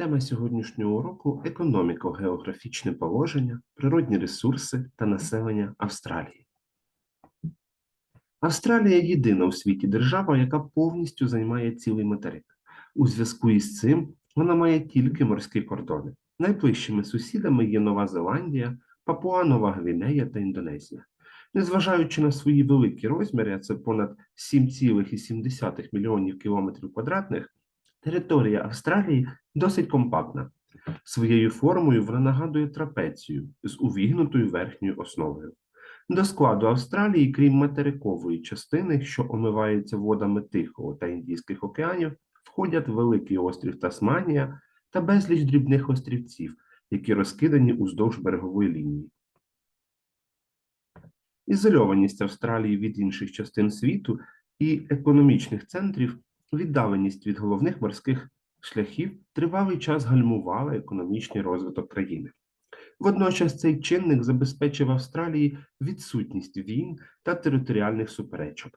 Тема сьогоднішнього уроку економіко-географічне положення, природні ресурси та населення Австралії. Австралія єдина у світі держава, яка повністю займає цілий материк. У зв'язку із цим вона має тільки морські кордони. Найближчими сусідами є Нова Зеландія, Папуа Нова Гвінея та Індонезія. Незважаючи на свої великі розміри, а це понад 7,7 мільйонів кілометрів квадратних, територія Австралії досить компактна. Своєю формою вона нагадує трапецію з увігнутою верхньою основою. До складу Австралії, крім материкової частини, що омивається водами Тихого та Індійських океанів, входять великий острів Тасманія та безліч дрібних острівців, які розкидані уздовж берегової лінії. Ізольованість Австралії від інших частин світу і економічних центрів, віддаленість від головних морських шляхів тривалий час гальмувала економічний розвиток країни. Водночас цей чинник забезпечив Австралії відсутність війн та територіальних суперечок.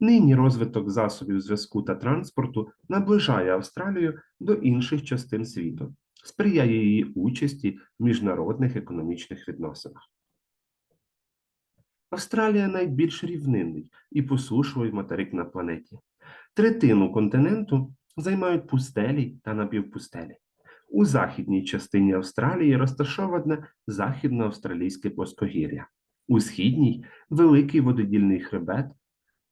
Нині розвиток засобів зв'язку та транспорту наближає Австралію до інших частин світу, сприяє її участі в міжнародних економічних відносинах. Австралія найбільш рівнинний і посушливий материк на планеті. Третину континенту займають пустелі та напівпустелі. У західній частині Австралії розташоване західноавстралійське плоскогір'я, у східній великий вододільний хребет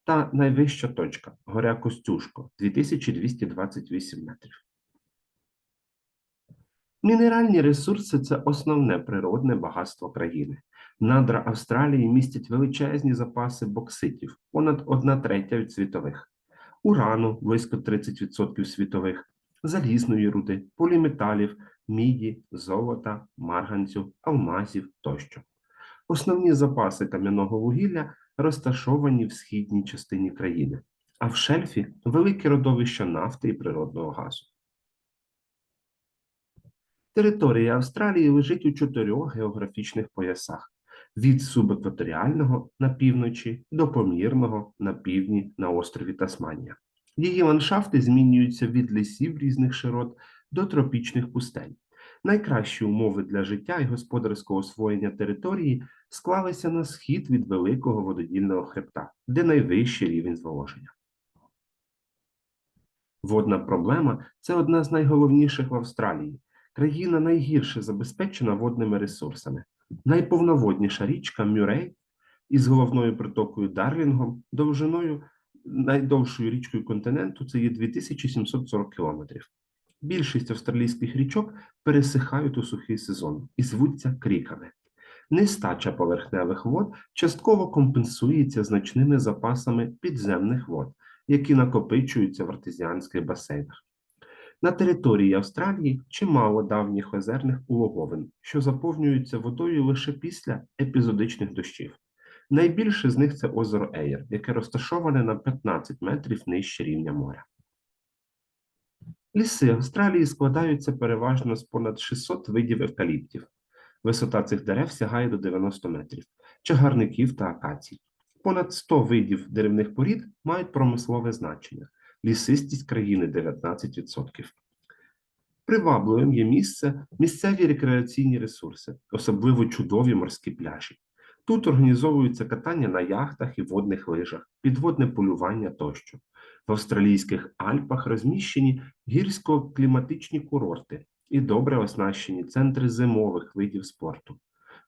та найвища точка горя Костюшко 2228 метрів. Мінеральні ресурси це основне природне багатство країни. Надра Австралії містять величезні запаси бокситів, понад 1 третя від світових, урану близько 30% світових, залізної руди, поліметалів, міді, золота, марганцю, алмазів тощо. Основні запаси кам'яного вугілля розташовані в східній частині країни, а в шельфі великі родовища нафти і природного газу. Територія Австралії лежить у чотирьох географічних поясах від субекваторіального на півночі до помірного на півдні на острові Тасманія. Її ландшафти змінюються від лісів різних широт до тропічних пустель. Найкращі умови для життя і господарського освоєння території склалися на схід від великого вододільного хребта, де найвищий рівень зволоження. Водна проблема це одна з найголовніших в Австралії. Країна найгірше забезпечена водними ресурсами. Найповноводніша річка Мюрей із головною притокою Дарлінгом довжиною найдовшою річкою континенту це є 2740 кілометрів. Більшість австралійських річок пересихають у сухий сезон і звуться кріками. Нестача поверхневих вод частково компенсується значними запасами підземних вод, які накопичуються в артезіанських басейнах. На території Австралії чимало давніх озерних улоговин, що заповнюються водою лише після епізодичних дощів. Найбільше з них це озеро Ейр, яке розташоване на 15 метрів нижче рівня моря. Ліси Австралії складаються переважно з понад 600 видів евкаліптів. Висота цих дерев сягає до 90 метрів, чагарників та акацій. Понад 100 видів деревних порід мають промислове значення. Лісистість країни 19%. Привабливим є місце місцеві рекреаційні ресурси, особливо чудові морські пляжі. Тут організовуються катання на яхтах і водних лижах, підводне полювання тощо. В австралійських Альпах розміщені гірсько-кліматичні курорти і добре оснащені центри зимових видів спорту.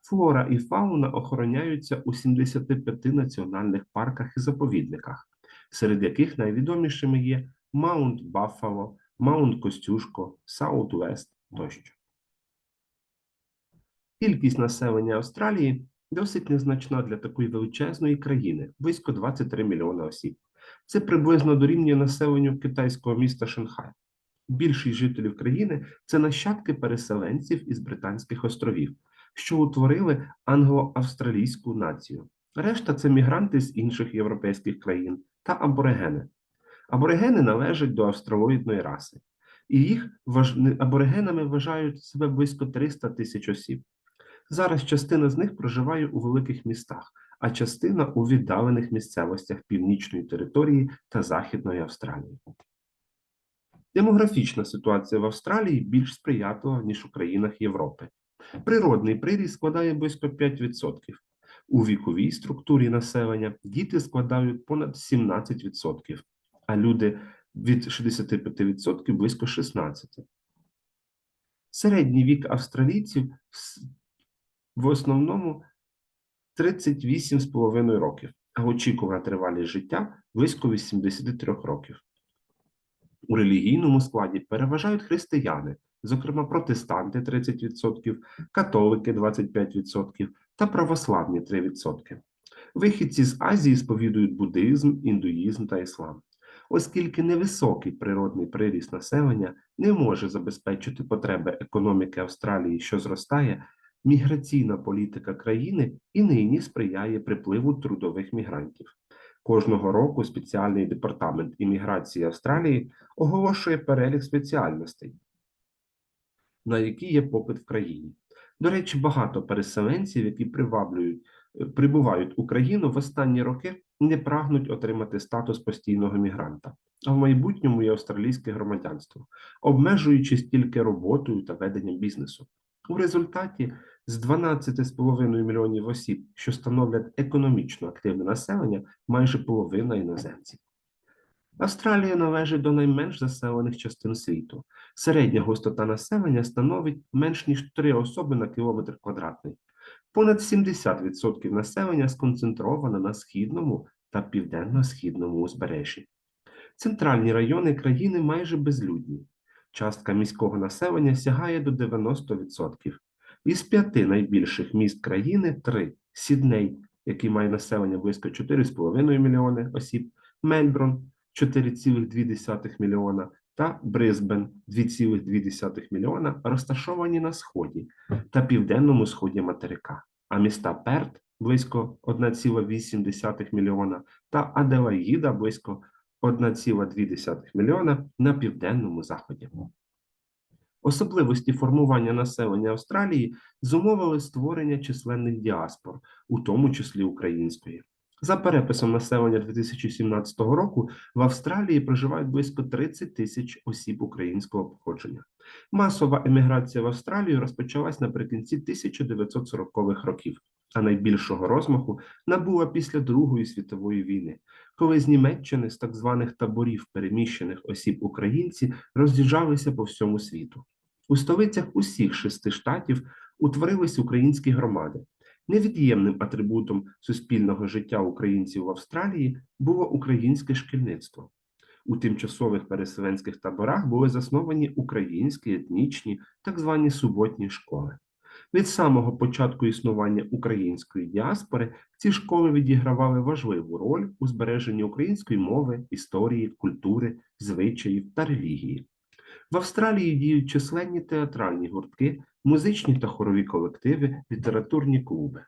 Флора і фауна охороняються у 75 національних парках і заповідниках, серед яких найвідомішими є Маунт Баффало, Маунт Костюшко, Саут Вест тощо. Кількість населення Австралії досить незначна для такої величезної країни близько 23 мільйони осіб. Це приблизно дорівнює населенню китайського міста Шанхай. Більшість жителів країни це нащадки переселенців із Британських островів, що утворили англо-австралійську націю. Решта це мігранти з інших європейських країн та аборигени. Аборигени належать до австралоїдної раси, і їх важ... аборигенами вважають себе близько 300 тисяч осіб. Зараз частина з них проживає у великих містах, а частина у віддалених місцевостях північної території та Західної Австралії. Демографічна ситуація в Австралії більш сприятлива, ніж у країнах Європи. Природний приріст складає близько 5%. У віковій структурі населення діти складають понад 17%, а люди від 65% близько 16%. Середній вік австралійців в основному 38,5 років, а очікувана тривалість життя близько 83 років. У релігійному складі переважають християни, зокрема протестанти 30%, католики 25% та православні 3%. Вихідці з Азії сповідують буддизм, індуїзм та іслам. Оскільки невисокий природний приріст населення не може забезпечити потреби економіки Австралії, що зростає, міграційна політика країни і нині сприяє припливу трудових мігрантів. Кожного року спеціальний департамент імміграції Австралії оголошує перелік спеціальностей, на які є попит в країні. До речі, багато переселенців, які приваблюють, е, прибувають в Україну в останні роки, не прагнуть отримати статус постійного мігранта, а в майбутньому і австралійське громадянство, обмежуючись тільки роботою та веденням бізнесу. У результаті з 12,5 мільйонів осіб, що становлять економічно активне населення, майже половина іноземців. Австралія належить до найменш заселених частин світу. Середня густота населення становить менш ніж 3 особи на кілометр квадратний. Понад 70% населення сконцентровано на східному та південно-східному узбережжі. Центральні райони країни майже безлюдні. Частка міського населення сягає до 90%. Із п'яти найбільших міст країни три Сідней, який має населення близько 4,5 мільйони осіб, Мельбурн 4,2 мільйона та Брисбен 2,2 мільйона розташовані на сході та південному сході материка, а міста Перт близько 1,8 мільйона та Аделаїда близько 1,2 мільйона на південному заході. Особливості формування населення Австралії зумовили створення численних діаспор, у тому числі української. За переписом населення 2017 року в Австралії проживають близько 30 тисяч осіб українського походження. Масова еміграція в Австралію розпочалась наприкінці 1940-х років, а найбільшого розмаху набула після Другої світової війни, коли з Німеччини з так званих таборів переміщених осіб українці роз'їжджалися по всьому світу. У столицях усіх шести штатів утворились українські громади. Невід'ємним атрибутом суспільного життя українців в Австралії було українське шкільництво. У тимчасових переселенських таборах були засновані українські етнічні, так звані суботні школи. Від самого початку існування української діаспори ці школи відігравали важливу роль у збереженні української мови, історії, культури, звичаїв та релігії. В Австралії діють численні театральні гуртки, музичні та хорові колективи, літературні клуби.